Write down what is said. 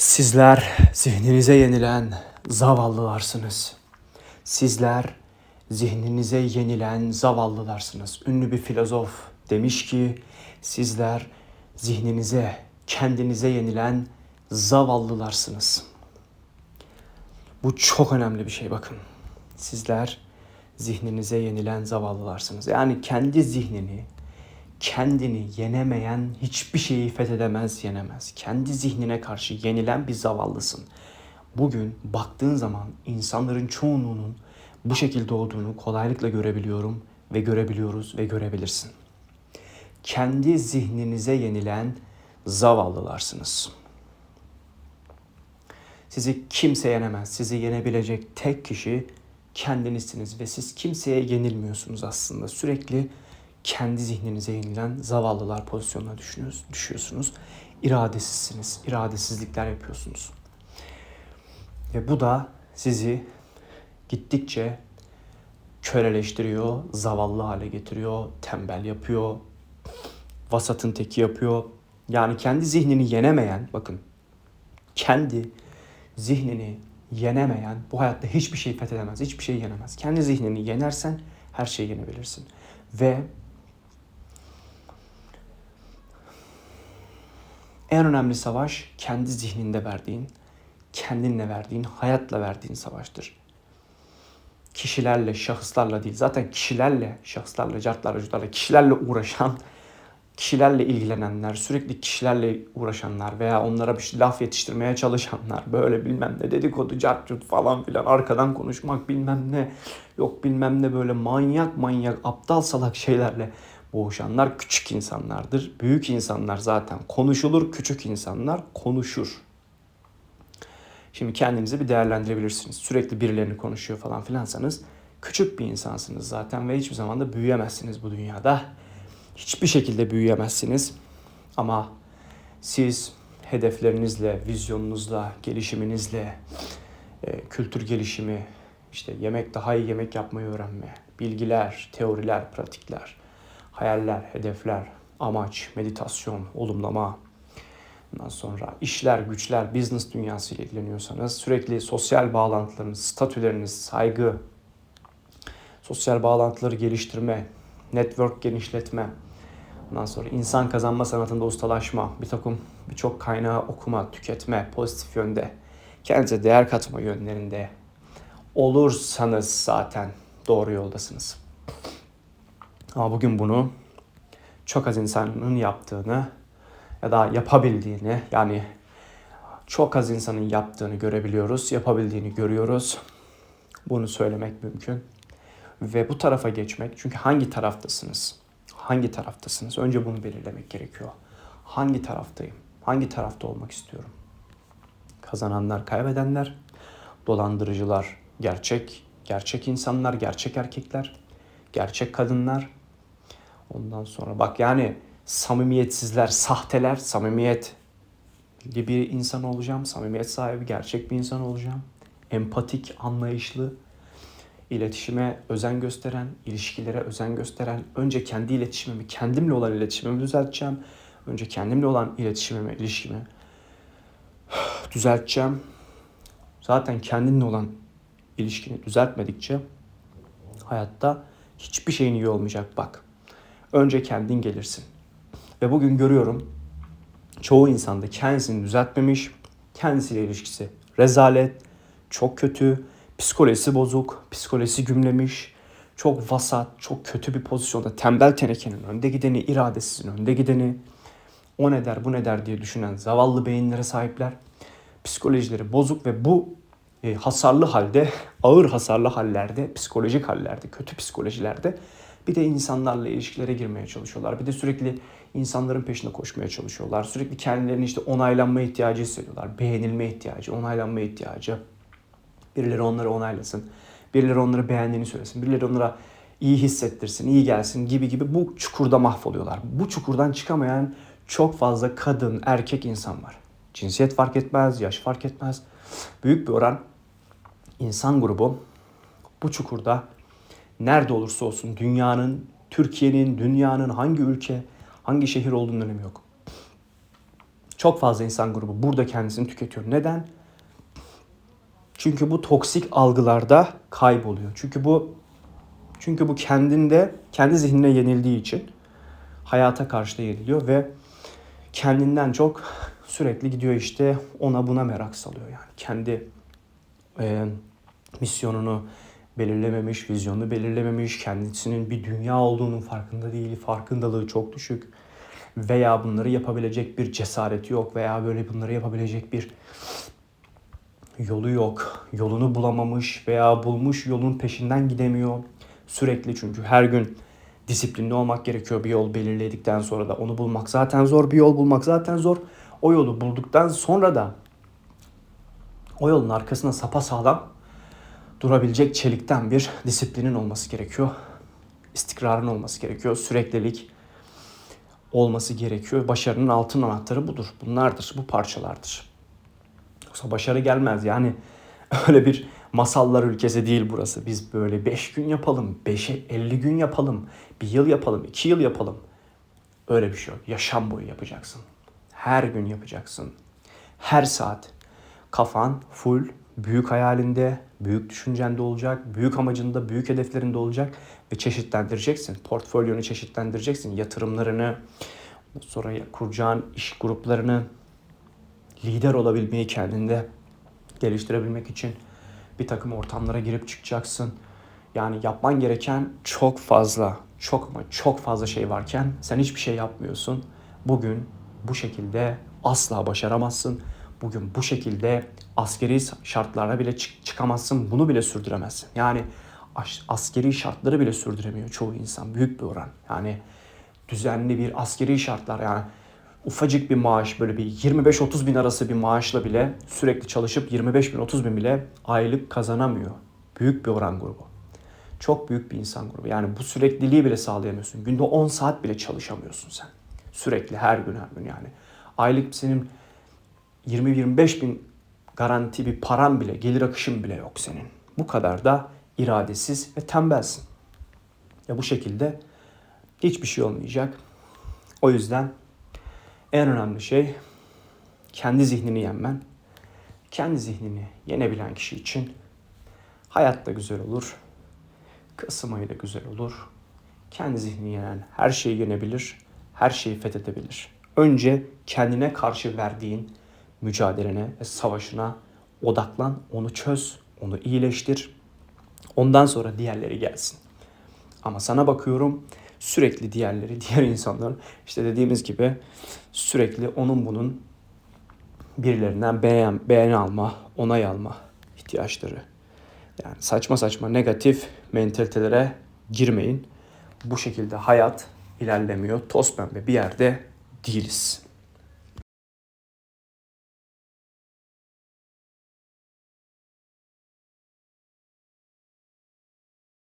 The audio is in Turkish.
Sizler zihninize yenilen zavallılırsınız. Sizler zihninize yenilen zavallılarsınız. Ünlü bir filozof demiş ki sizler zihninize, kendinize yenilen zavallılarsınız. Bu çok önemli bir şey bakın. Sizler zihninize yenilen zavallılarsınız. Yani kendi zihnini, kendini yenemeyen hiçbir şeyi fethedemez, yenemez. Kendi zihnine karşı yenilen bir zavallısın. Bugün baktığın zaman insanların çoğunluğunun bu şekilde olduğunu kolaylıkla görebiliyorum ve görebiliyoruz ve görebilirsin. Kendi zihninize yenilen zavallılarsınız. Sizi kimse yenemez. Sizi yenebilecek tek kişi kendinizsiniz ve siz kimseye yenilmiyorsunuz aslında. Sürekli kendi zihninize yenilen zavallılar pozisyonuna düşüyorsunuz. İradesizsiniz, iradesizlikler yapıyorsunuz. Ve bu da sizi gittikçe köleleştiriyor, zavallı hale getiriyor, tembel yapıyor, vasatın teki yapıyor. Yani kendi zihnini yenemeyen, bakın kendi zihnini yenemeyen bu hayatta hiçbir şey fethedemez, hiçbir şey yenemez. Kendi zihnini yenersen her şeyi yenebilirsin. Ve En önemli savaş kendi zihninde verdiğin, kendinle verdiğin, hayatla verdiğin savaştır. Kişilerle, şahıslarla değil. Zaten kişilerle, şahıslarla, cartlarla, cutlarla, kişilerle uğraşan, kişilerle ilgilenenler, sürekli kişilerle uğraşanlar veya onlara bir laf yetiştirmeye çalışanlar, böyle bilmem ne dedikodu, cart falan filan arkadan konuşmak bilmem ne, yok bilmem ne böyle manyak manyak aptal salak şeylerle boğuşanlar küçük insanlardır. Büyük insanlar zaten konuşulur, küçük insanlar konuşur. Şimdi kendinizi bir değerlendirebilirsiniz. Sürekli birilerini konuşuyor falan filansanız küçük bir insansınız zaten ve hiçbir zaman da büyüyemezsiniz bu dünyada. Hiçbir şekilde büyüyemezsiniz. Ama siz hedeflerinizle, vizyonunuzla, gelişiminizle, e, kültür gelişimi, işte yemek daha iyi yemek yapmayı öğrenme, bilgiler, teoriler, pratikler, hayaller, hedefler, amaç, meditasyon, olumlama, Ondan sonra işler, güçler, business dünyası ile ilgileniyorsanız sürekli sosyal bağlantılarınız, statüleriniz, saygı, sosyal bağlantıları geliştirme, network genişletme, ondan sonra insan kazanma sanatında ustalaşma, bir takım birçok kaynağı okuma, tüketme, pozitif yönde, kendinize değer katma yönlerinde olursanız zaten doğru yoldasınız. Ama bugün bunu çok az insanın yaptığını ya da yapabildiğini yani çok az insanın yaptığını görebiliyoruz, yapabildiğini görüyoruz. Bunu söylemek mümkün. Ve bu tarafa geçmek çünkü hangi taraftasınız? Hangi taraftasınız? Önce bunu belirlemek gerekiyor. Hangi taraftayım? Hangi tarafta olmak istiyorum? Kazananlar, kaybedenler, dolandırıcılar, gerçek, gerçek insanlar, gerçek erkekler, gerçek kadınlar, Ondan sonra bak yani samimiyetsizler, sahteler, samimiyetli bir insan olacağım. Samimiyet sahibi, gerçek bir insan olacağım. Empatik, anlayışlı, iletişime özen gösteren, ilişkilere özen gösteren, önce kendi iletişimimi, kendimle olan iletişimimi düzelteceğim. Önce kendimle olan iletişimimi, ilişkimi düzelteceğim. Zaten kendinle olan ilişkini düzeltmedikçe hayatta hiçbir şeyin iyi olmayacak bak. Önce kendin gelirsin. Ve bugün görüyorum çoğu insanda kendisini düzeltmemiş, kendisiyle ilişkisi rezalet, çok kötü, psikolojisi bozuk, psikolojisi gümlemiş, çok vasat, çok kötü bir pozisyonda tembel tenekenin önde gideni, iradesizin önde gideni, o ne der bu ne der diye düşünen zavallı beyinlere sahipler. Psikolojileri bozuk ve bu e, hasarlı halde, ağır hasarlı hallerde, psikolojik hallerde, kötü psikolojilerde bir de insanlarla ilişkilere girmeye çalışıyorlar. Bir de sürekli insanların peşinde koşmaya çalışıyorlar. Sürekli kendilerini işte onaylanma ihtiyacı hissediyorlar. Beğenilme ihtiyacı, onaylanma ihtiyacı. Birileri onları onaylasın. Birileri onları beğendiğini söylesin. Birileri onlara iyi hissettirsin, iyi gelsin gibi gibi bu çukurda mahvoluyorlar. Bu çukurdan çıkamayan çok fazla kadın, erkek insan var. Cinsiyet fark etmez, yaş fark etmez. Büyük bir oran insan grubu bu çukurda nerede olursa olsun dünyanın, Türkiye'nin, dünyanın hangi ülke, hangi şehir olduğunun önemi yok. Çok fazla insan grubu burada kendisini tüketiyor. Neden? Çünkü bu toksik algılarda kayboluyor. Çünkü bu çünkü bu kendinde, kendi zihnine yenildiği için hayata karşı da yeniliyor ve kendinden çok sürekli gidiyor işte ona buna merak salıyor yani. Kendi e, misyonunu belirlememiş, vizyonunu belirlememiş, kendisinin bir dünya olduğunun farkında değil, farkındalığı çok düşük veya bunları yapabilecek bir cesareti yok veya böyle bunları yapabilecek bir yolu yok, yolunu bulamamış veya bulmuş yolun peşinden gidemiyor. Sürekli çünkü her gün disiplinli olmak gerekiyor bir yol belirledikten sonra da onu bulmak zaten zor, bir yol bulmak zaten zor. O yolu bulduktan sonra da o yolun arkasına sapa sağlam durabilecek çelikten bir disiplinin olması gerekiyor. İstikrarın olması gerekiyor. Süreklilik olması gerekiyor. Başarının altın anahtarı budur. Bunlardır, bu parçalardır. Yoksa başarı gelmez. Yani öyle bir masallar ülkesi değil burası. Biz böyle 5 gün yapalım, 5'e 50 gün yapalım, bir yıl yapalım, 2 yıl yapalım. Öyle bir şey yok. Yaşam boyu yapacaksın. Her gün yapacaksın. Her saat. Kafan full, büyük hayalinde, büyük düşüncende olacak, büyük amacında, büyük hedeflerinde olacak ve çeşitlendireceksin. Portfolyonu çeşitlendireceksin. Yatırımlarını, sonra kuracağın iş gruplarını, lider olabilmeyi kendinde geliştirebilmek için bir takım ortamlara girip çıkacaksın. Yani yapman gereken çok fazla, çok ama çok fazla şey varken sen hiçbir şey yapmıyorsun. Bugün bu şekilde asla başaramazsın. Bugün bu şekilde askeri şartlara bile çık- çıkamazsın. Bunu bile sürdüremezsin. Yani as- askeri şartları bile sürdüremiyor çoğu insan. Büyük bir oran. Yani düzenli bir askeri şartlar yani ufacık bir maaş böyle bir 25-30 bin arası bir maaşla bile sürekli çalışıp 25 bin 30 bin bile aylık kazanamıyor. Büyük bir oran grubu. Çok büyük bir insan grubu. Yani bu sürekliliği bile sağlayamıyorsun. Günde 10 saat bile çalışamıyorsun sen. Sürekli her gün her gün yani. Aylık senin 20-25 bin garanti bir paran bile, gelir akışın bile yok senin. Bu kadar da iradesiz ve tembelsin. Ya bu şekilde hiçbir şey olmayacak. O yüzden en önemli şey kendi zihnini yenmen. Kendi zihnini yenebilen kişi için hayat da güzel olur. Kasım ayı da güzel olur. Kendi zihnini yenen her şeyi yenebilir, her şeyi fethedebilir. Önce kendine karşı verdiğin mücadelene ve savaşına odaklan, onu çöz, onu iyileştir. Ondan sonra diğerleri gelsin. Ama sana bakıyorum sürekli diğerleri, diğer insanların işte dediğimiz gibi sürekli onun bunun birilerinden beğen, beğeni alma, onay alma ihtiyaçları. Yani saçma saçma negatif mentalitelere girmeyin. Bu şekilde hayat ilerlemiyor. Toz pembe bir yerde değiliz.